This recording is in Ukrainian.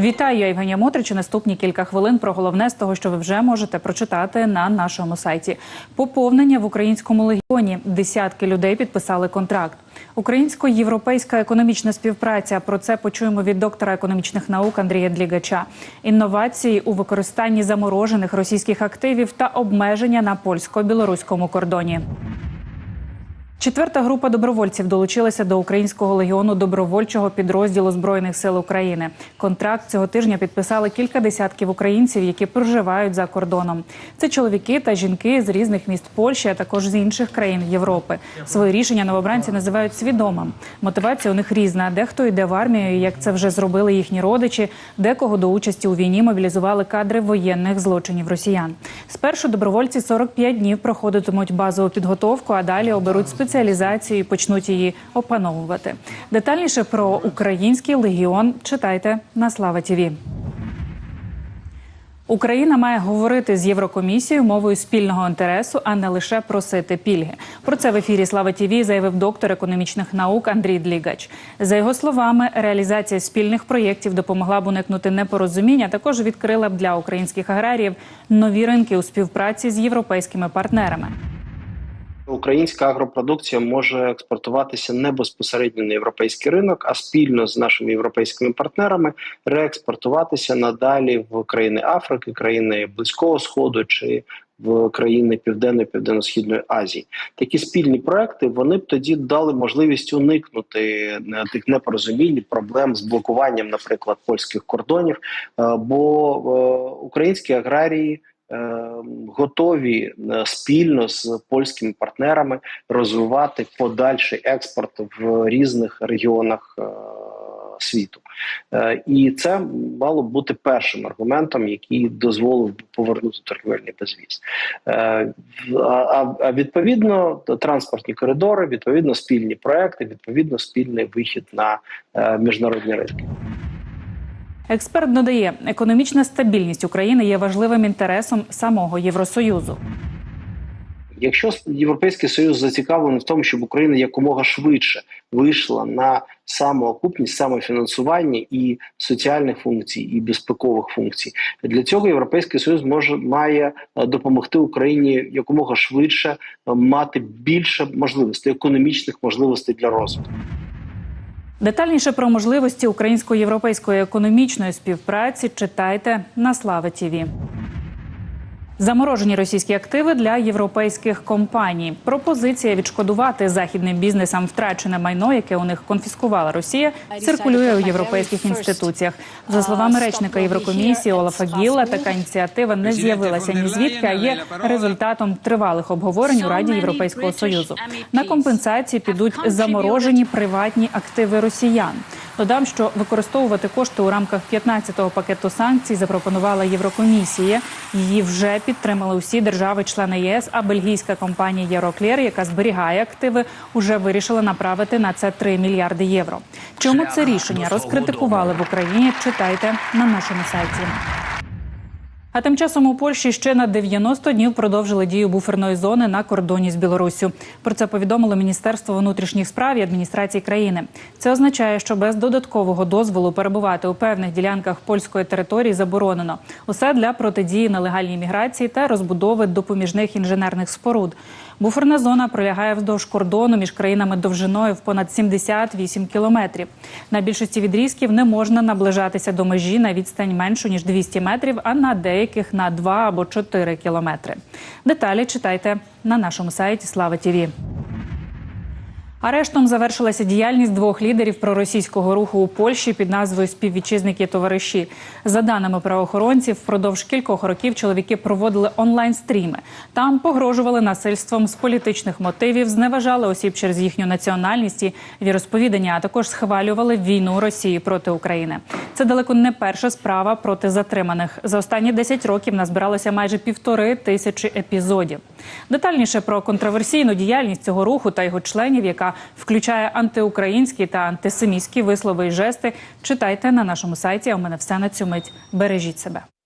Вітаю, я Євгенія Мотрич. Наступні кілька хвилин про головне з того, що ви вже можете прочитати на нашому сайті. Поповнення в українському легіоні. Десятки людей підписали контракт. Українсько-європейська економічна співпраця. Про це почуємо від доктора економічних наук Андрія Длігача. Інновації у використанні заморожених російських активів та обмеження на польсько-білоруському кордоні. Четверта група добровольців долучилася до українського легіону добровольчого підрозділу збройних сил України. Контракт цього тижня підписали кілька десятків українців, які проживають за кордоном. Це чоловіки та жінки з різних міст Польщі, а також з інших країн Європи. Своє рішення новобранці називають свідомим. Мотивація у них різна. Дехто йде в армію, як це вже зробили їхні родичі. Декого до участі у війні мобілізували кадри воєнних злочинів росіян. Спершу добровольці 45 днів проходитимуть базову підготовку, а далі оберуть спеціалізацію почнуть її опановувати. Детальніше про український легіон читайте на Слава Тіві. Україна має говорити з Єврокомісією мовою спільного інтересу, а не лише просити пільги. Про це в ефірі Слава Тіві заявив доктор економічних наук Андрій Длігач. За його словами, реалізація спільних проєктів допомогла б уникнути непорозуміння. Також відкрила б для українських аграріїв нові ринки у співпраці з європейськими партнерами. Українська агропродукція може експортуватися не безпосередньо на європейський ринок, а спільно з нашими європейськими партнерами реекспортуватися надалі в країни Африки, країни Близького Сходу чи в країни Південної Південно-східної Азії. Такі спільні проекти вони б тоді дали можливість уникнути тих непорозумінь, проблем з блокуванням, наприклад, польських кордонів. Бо українські аграрії. Готові спільно з польськими партнерами розвивати подальший експорт в різних регіонах світу, і це мало б бути першим аргументом, який дозволив повернути торгівельний безвіз. А відповідно транспортні коридори, відповідно спільні проекти, відповідно спільний вихід на міжнародні ринки. Експерт додає, економічна стабільність України є важливим інтересом самого Євросоюзу. Якщо європейський союз зацікавлений в тому, щоб Україна якомога швидше вийшла на самоокупність, самофінансування і соціальних функцій, і безпекових функцій, для цього європейський союз може має допомогти Україні якомога швидше мати більше можливостей, економічних можливостей для розвитку. Детальніше про можливості українсько-європейської економічної співпраці читайте на Слава Тіві. Заморожені російські активи для європейських компаній. Пропозиція відшкодувати західним бізнесам втрачене майно, яке у них конфіскувала Росія, циркулює у європейських інституціях. За словами речника Єврокомісії Олафа Гілла, така ініціатива не з'явилася ні звідки, а є результатом тривалих обговорень у Раді Європейського союзу. На компенсації підуть заморожені приватні активи росіян. Додам, що використовувати кошти у рамках 15-го пакету санкцій запропонувала Єврокомісія. Її вже підтримали усі держави-члени ЄС. А бельгійська компанія Єроклєр, яка зберігає активи, уже вирішила направити на це 3 мільярди євро. Чому це рішення розкритикували в Україні? Читайте на нашому сайті. А тим часом у Польщі ще на 90 днів продовжили дію буферної зони на кордоні з Білоруссю. Про це повідомило Міністерство внутрішніх справ і адміністрації країни. Це означає, що без додаткового дозволу перебувати у певних ділянках польської території заборонено. Усе для протидії нелегальній міграції та розбудови допоміжних інженерних споруд. Буферна зона пролягає вздовж кордону між країнами довжиною в понад 78 кілометрів. На більшості відрізків не можна наближатися до межі на відстань меншу ніж 200 метрів, а на деяких на 2 або 4 кілометри. Деталі читайте на нашому сайті Слава Тіві. Арештом завершилася діяльність двох лідерів проросійського руху у Польщі під назвою Співвітчизники товариші. За даними правоохоронців, впродовж кількох років чоловіки проводили онлайн-стріми. Там погрожували насильством з політичних мотивів, зневажали осіб через їхню національність і віросповідання, а також схвалювали війну Росії проти України. Це далеко не перша справа проти затриманих. За останні 10 років назбиралося майже півтори тисячі епізодів. Детальніше про контроверсійну діяльність цього руху та його членів, яка включає антиукраїнські та антисемійські вислови і жести, читайте на нашому сайті. А у мене все на цю мить. Бережіть себе.